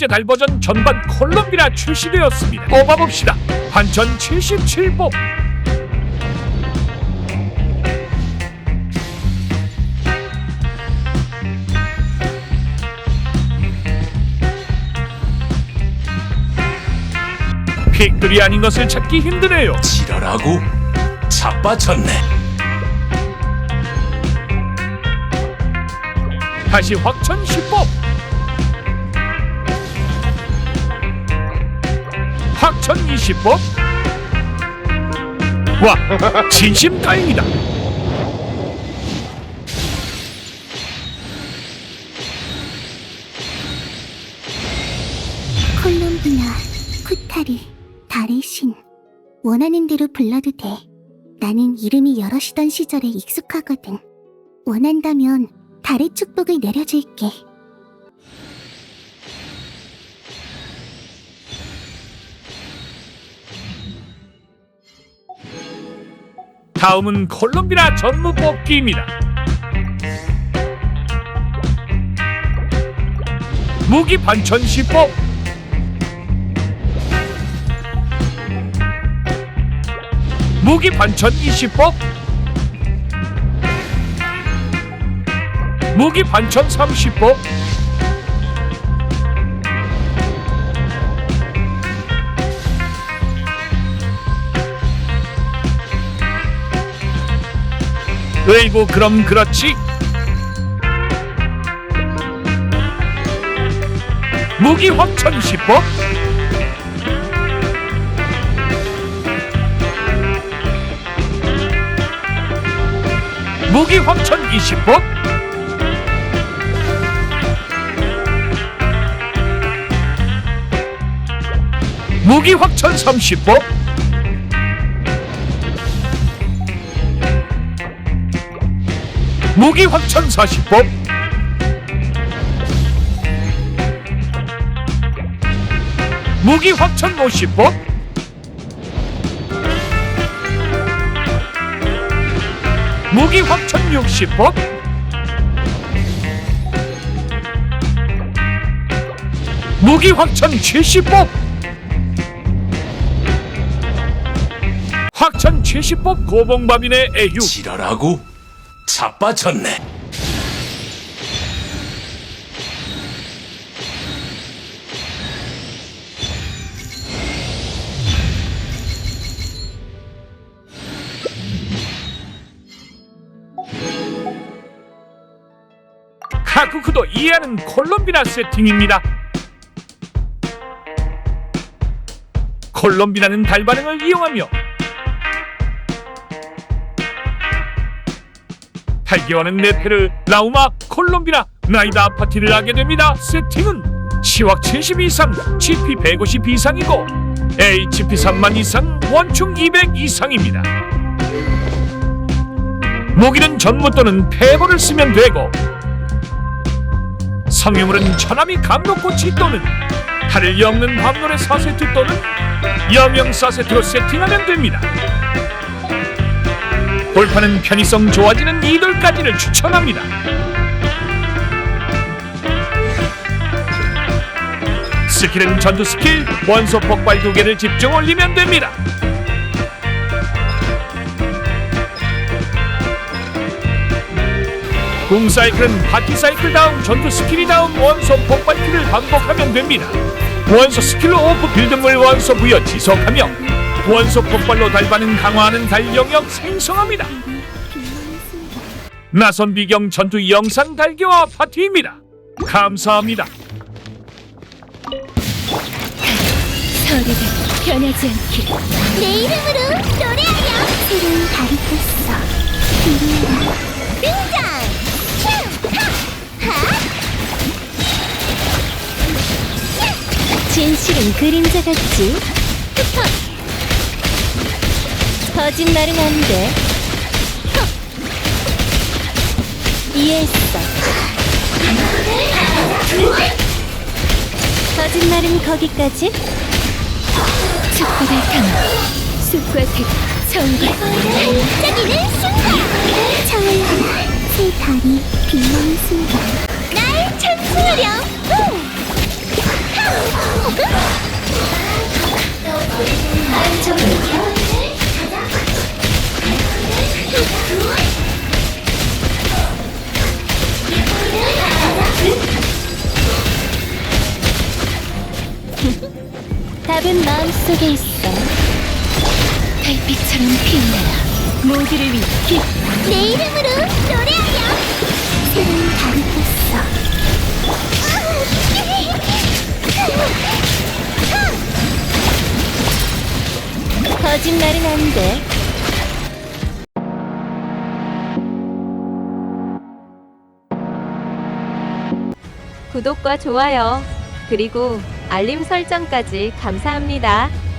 번째 달 버전 전반 콜롬비아 출시되었습니다. 뽑아봅시다. 반전 77법. 픽들이 아닌 것을 찾기 힘드네요. 지랄하고 자빠졌네. 다시 확천 10법. 20법. 와, 진심 다행이다. 콜롬비나, 쿠타르, 달의 신. 원하는 대로 불러도 돼. 나는 이름이 여럿이던 시절에 익숙하거든. 원한다면 달의 축복을 내려줄게. 다음은 콜롬비아 전무 뽑기입니다. 무기 반천 10법. 무기 반천 20법. 무기 반천 30법. 으이구 그럼 그렇지. 무기 확천 10법 무기 확천 20법 무기 확천 30법 무기 확천 40법. 무기 확천 50법. 무기 확천 60법. 무기 확천 70법. 확천 70법 고봉밥인의 애유. 지랄하고 자빠졌네. 카쿠쿠도 이해하는 콜롬비나 세팅입니다. 콜롬비나는 달 반응을 이용하며 달기와는 네페르, 라우마, 콜롬비나, 나이다 파티를 하게 됩니다. 세팅은 시확 70 이상, GP 150 이상이고 HP 3만 이상, 원충 200 이상입니다. 무기는 전무 또는 패버를 쓰면 되고 성유물은 천하미 감독고치 또는 달을 엮는 밤노래 4세트 또는 여명 4세트로 세팅하면 됩니다. 돌파는 편의성 좋아지는 이돌까지를 추천합니다. 스킬은 전투 스킬, 원소 폭발 두 개를 집중 올리면 됩니다. 궁 사이클은 파티 사이클 다음 전투 스킬이 다음 원소 폭발키를 반복하면 됩니다. 원소 스킬로 오프 빌드물 원소 부여 지속하며 원소 폭발로 달 반응 강화하는 달 영역 생성합니다. 나선 비경 전투 영상 달기와 파티입니다. 감사합니다. 서리가 변하지 않기를 내 이름으로 노래하여! 새로운 달이 떴어. 이리라. 등장! 큐! 하! 하! 진실은 그림자 같지 흩어! 거짓말은 안돼 이해했어 거짓말은 거기까지 축복을 담아 숲과 색 성과 반짝이는 순간! 차올라라. 새 달이 빛나는 순간. 날 찬송하렴! 후! 답은 마음속에 있어. 달빛처럼 빛나라. 모두를 위해 기내 이름으로 노래하렴 새로운 달이 떴어 거짓말은 안 돼. 구독과 좋아요, 그리고 알림 설정까지 감사합니다.